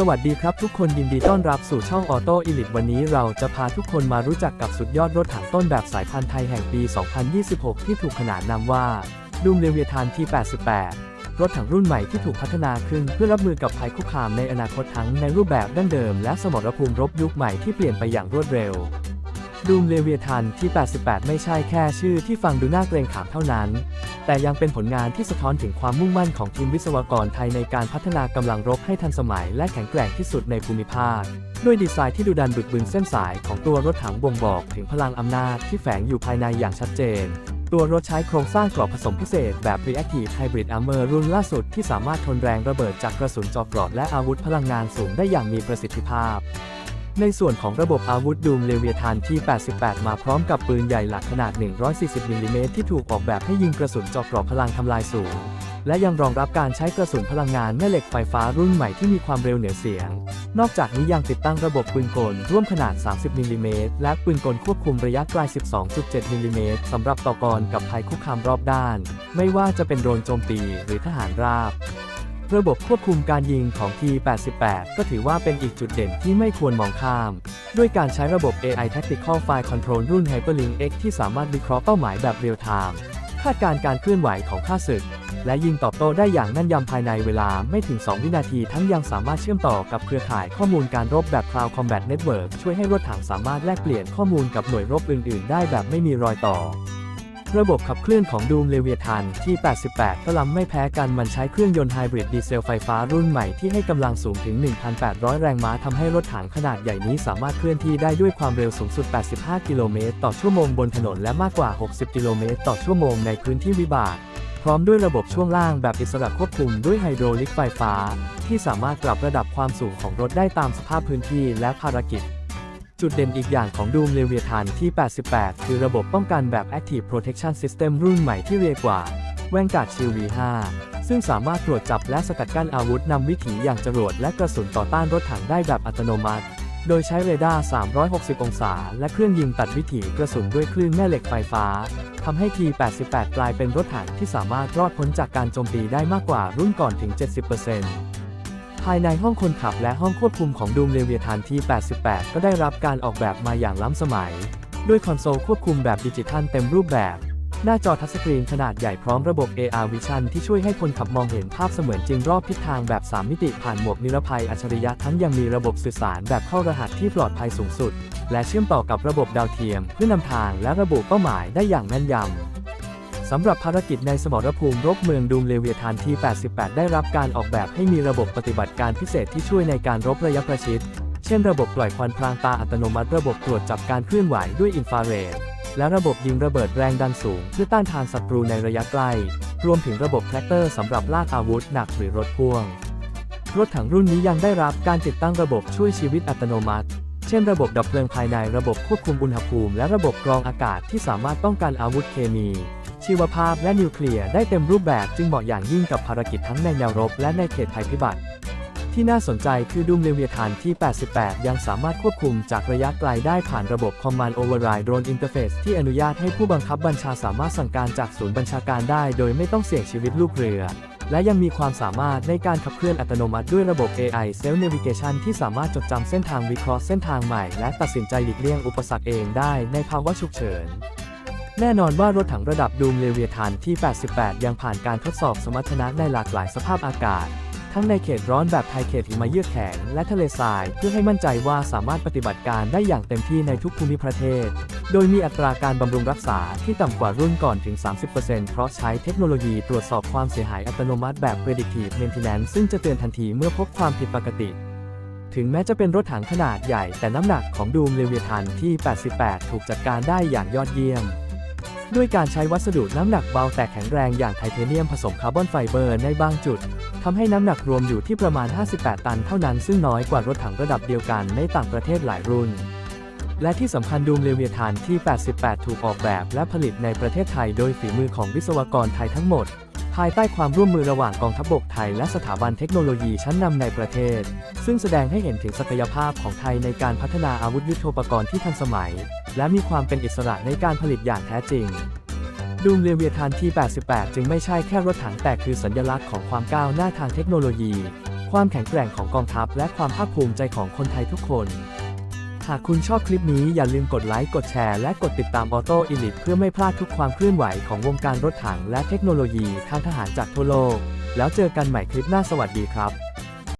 สวัสดีครับทุกคนยินดีต้อนรับสู่ช่องออโต้อิลิทวันนี้เราจะพาทุกคนมารู้จักกับสุดยอดรถถังต้นแบบสายพันธุ์ไทยแห่งปี 2026 ที่ถูกขนานนามว่าดูมเลเวียทานที่ 88 รถถังรุ่นใหม่ที่ถูกพัฒนาขึ้นเพื่อรับมือกับภัยคุกคามในอนาคตทั้งในรูปแบบดั้งเดิมและสมรภูมิรบยุคใหม่ที่เปลี่ยนไปอย่างรวดเร็ว ดูมเลเวียทันที่ 88 ไม่ใช่แค่ชื่อที่ฟังดูน่าเกรงขามเท่านั้น แต่ยังเป็นผลงานที่สะท้อนถึงความมุ่งมั่นของทีมวิศวกรไทยในการพัฒนากำลังรบให้ทันสมัยและแข็งแกร่งที่สุดในภูมิภาค ด้วยดีไซน์ที่ดูดันบึกบึนเส้นสายของตัวรถถังบ่งบอกถึงพลังอำนาจที่แฝงอยู่ภายในอย่างชัดเจน ตัวรถใช้โครงสร้างกรอบผสมพิเศษแบบ Reactive Hybrid Armor รุ่นล่าสุดที่สามารถทนแรงระเบิดจากกระสุนจอเกราะและอาวุธพลังงานสูงได้อย่างมีประสิทธิภาพ ในส่วนของระบบอาวุธดูมเลเวียทานที่ 88 มาพร้อมกับปืนใหญ่หลักขนาด 140 มิลลิเมตรที่ถูกออกแบบให้ยิงกระสุนเจาะเกราะพลังทำลายสูง และยังรองรับการใช้กระสุนพลังงานแม่เหล็กไฟฟ้ารุ่นใหม่ที่มีความเร็วเหนือเสียง นอกจากนี้ยังติดตั้งระบบปืนกลร่วมขนาด 30 มิลลิเมตรและปืนกลควบคุมระยะไกล 12.7 มิลลิเมตรสำหรับต่อกรกับภัยคุกคามรอบด้าน ไม่ว่าจะเป็นโดรนโจมตีหรือทหารราบ ระบบควบคุมการยิงของ T88 ก็ถือว่าเป็นอีกจุดเด่นที่ไม่ควรมองข้าม ด้วยการใช้ระบบ AI Tactical Fire Control รุ่น Hyperlink X ที่สามารถวิเคราะห์เป้าหมายแบบเรียลไทม์คาดการณ์การเคลื่อนไหวของข้าศึก และยิงตอบโต้ได้อย่างแม่นยำภายในเวลาไม่ถึง 2 วินาทีทั้งยังสามารถเชื่อมต่อกับเครือข่ายข้อมูลการรบแบบ Cloud Combat Network ช่วยให้รถถังสามารถแลกเปลี่ยนข้อมูลกับหน่วยรบอื่น ๆ ได้แบบไม่มีรอยต่อ ระบบขับเคลื่อนของดูมเลเวียทันที่ 88 ก็ล้ำไม่แพ้กันมันใช้เครื่องยนต์ไฮบริดดีเซลไฟฟ้ารุ่นใหม่ที่ให้กำลังสูงถึง 1,800 แรงม้าทำให้รถถังขนาดใหญ่นี้สามารถเคลื่อนที่ได้ด้วยความเร็วสูงสุด 85 กิโลเมตรต่อชั่วโมงบนถนนและมากกว่า 60 กิโลเมตรต่อชั่วโมงในพื้นที่วิบากพร้อมด้วยระบบช่วงล่างแบบอิสระควบคุมด้วยไฮโดรลิกไฟฟ้า ที่สามารถปรับระดับความสูงของรถได้ตามสภาพพื้นที่และภารกิจ จุดเด่นอีกอย่างของดูมเลเวียทานที่ 88 คือระบบป้องกันแบบ Active Protection System รุ่นใหม่ที่เรียกว่าแวงการ์ดชิล V5 ซึ่งสามารถตรวจจับและสกัดกั้นอาวุธนำวิถีอย่างจรวดและกระสุนต่อต้านรถถังได้แบบอัตโนมัติ โดยใช้เรดาร์ 360 องศา และเครื่องยิงตัดวิถีกระสุนด้วยคลื่นแม่เหล็กไฟฟ้าทำให้ T88 กลายเป็นรถถังที่สามารถรอดพ้นจากการโจมตีได้มากกว่ารุ่นก่อนถึง 70% ภายในห้องคนขับและห้องควบคุมของดูมเลเวียทานที่ 88 ก็ได้รับการออกแบบมาอย่างล้ำสมัย ด้วยคอนโซลควบคุมแบบดิจิทัลเต็มรูปแบบ หน้าจอทัชสกรีนขนาดใหญ่พร้อมระบบ AR Vision ที่ช่วยให้คนขับมองเห็นภาพเสมือนจริงรอบทิศทางแบบ 3 มิติผ่านหมวกนิรภัยอัจฉริยะทั้งยังมีระบบสื่อสารแบบเข้ารหัสที่ปลอดภัยสูงสุด และเชื่อมต่อกับระบบดาวเทียม เพื่อนำทางและระบุเป้าหมายได้อย่างแม่นยำ สำหรับภารกิจในสมรภูมิรบเมืองดูมเลเวียทานที่ 88 ได้รับการออกแบบให้มีระบบปฏิบัติการพิเศษที่ช่วยในการรบระยะประชิด เช่นระบบปล่อยควันพรางตาอัตโนมัติระบบตรวจจับการเคลื่อนไหวด้วยอินฟราเรด และระบบยิงระเบิดแรงดันสูง เพื่อต้านทานศัตรูในระยะใกล้รวมถึงระบบแทรกเตอร์สำหรับลากอาวุธหนักหรือรถพ่วง รถถังรุ่นนี้ยังได้รับการติดตั้งระบบช่วยชีวิตอัตโนมัติเช่นระบบดับเพลิงภายในระบบควบคุมอุณหภูมิ และระบบกรองอากาศที่สามารถป้องกันอาวุธเคมี ชีวภาพและนิวเคลียร์ได้เต็มรูปแบบจึงเหมาะอย่างยิ่งกับภารกิจทั้งในแนวรบและในเขตภัยพิบัติ ที่น่าสนใจคือดูมเลเวียทานที่ 88 ยังสามารถควบคุมจากระยะไกลได้ผ่านระบบ Command Override Drone Interface ที่อนุญาตให้ผู้บังคับบัญชาสามารถสั่งการจากศูนย์บัญชาการได้ โดยไม่ต้องเสี่ยงชีวิตลูกเรือ และยังมีความสามารถในการขับเคลื่อนอัตโนมัติด้วยระบบ AI Self Navigation ที่สามารถจดจำเส้นทางวิเคราะห์เส้นทางใหม่ และตัดสินใจหลีกเลี่ยงอุปสรรคเองได้ในภาวะฉุกเฉิน แน่นอนว่ารถถังระดับดูมเลเวียทานที่ 88 ยังผ่านการทดสอบสมรรถนะในหลากหลายสภาพอากาศ ทั้งในเขตร้อนแบบไทยเขตหิมะเยือกแข็งและทะเลทราย เพื่อให้มั่นใจว่าสามารถปฏิบัติการได้อย่างเต็มที่ในทุกภูมิประเทศ โดยมีอัตราการบำรุงรักษาที่ต่ำกว่ารุ่นก่อนถึง 30%เพราะใช้เทคโนโลยีตรวจสอบความเสียหายอัตโนมัติแบบ predictive maintenance ซึ่งจะเตือนทันทีเมื่อพบความผิดปกติถึงแม้จะเป็นรถถังขนาดใหญ่แต่น้ำหนักของดูมเลเวียทันที่ 88 ถูกจัดการได้อย่างยอดเยี่ยม ด้วยการใช้วัสดุน้ำหนักเบาแต่แข็งแรงอย่างไทเทเนียมผสมคาร์บอนไฟเบอร์ในบางจุดทำให้น้ำหนักรวมอยู่ที่ประมาณ 58 ตันเท่านั้นซึ่งน้อยกว่ารถถังระดับเดียวกันในต่างประเทศหลายรุ่น และที่สำคัญดูมเลเวียทานที่ 88 ถูกออกแบบและผลิตในประเทศไทยโดยฝีมือของวิศวกรไทยทั้งหมด ภายใต้ความร่วมมือระหว่างกองทัพบกไทยและสถาบันเทคโนโลยีชั้นนำในประเทศ ซึ่งแสดงให้เห็นถึงศักยภาพของไทยในการพัฒนาอาวุธยุทโธปกรณ์ที่ทันสมัย และมีความเป็นอิสระในการผลิตอย่างแท้จริงดูมเลเวียทานที่ 88 จึงไม่ใช่แค่รถถังแต่คือสัญลักษณ์ของความก้าวหน้าทางเทคโนโลยี ความแข็งแกร่งของกองทัพและความภาคภูมิใจของคนไทยทุกคน หากคุณชอบคลิปนี้อย่าลืมกดไลค์ กดแชร์ และกดติดตามออโต้อิลิทเพื่อไม่พลาดทุกความเคลื่อนไหวของวงการรถถังและเทคโนโลยีทางทหารจากทั่วโลก แล้วเจอกันใหม่คลิปหน้าสวัสดีครับ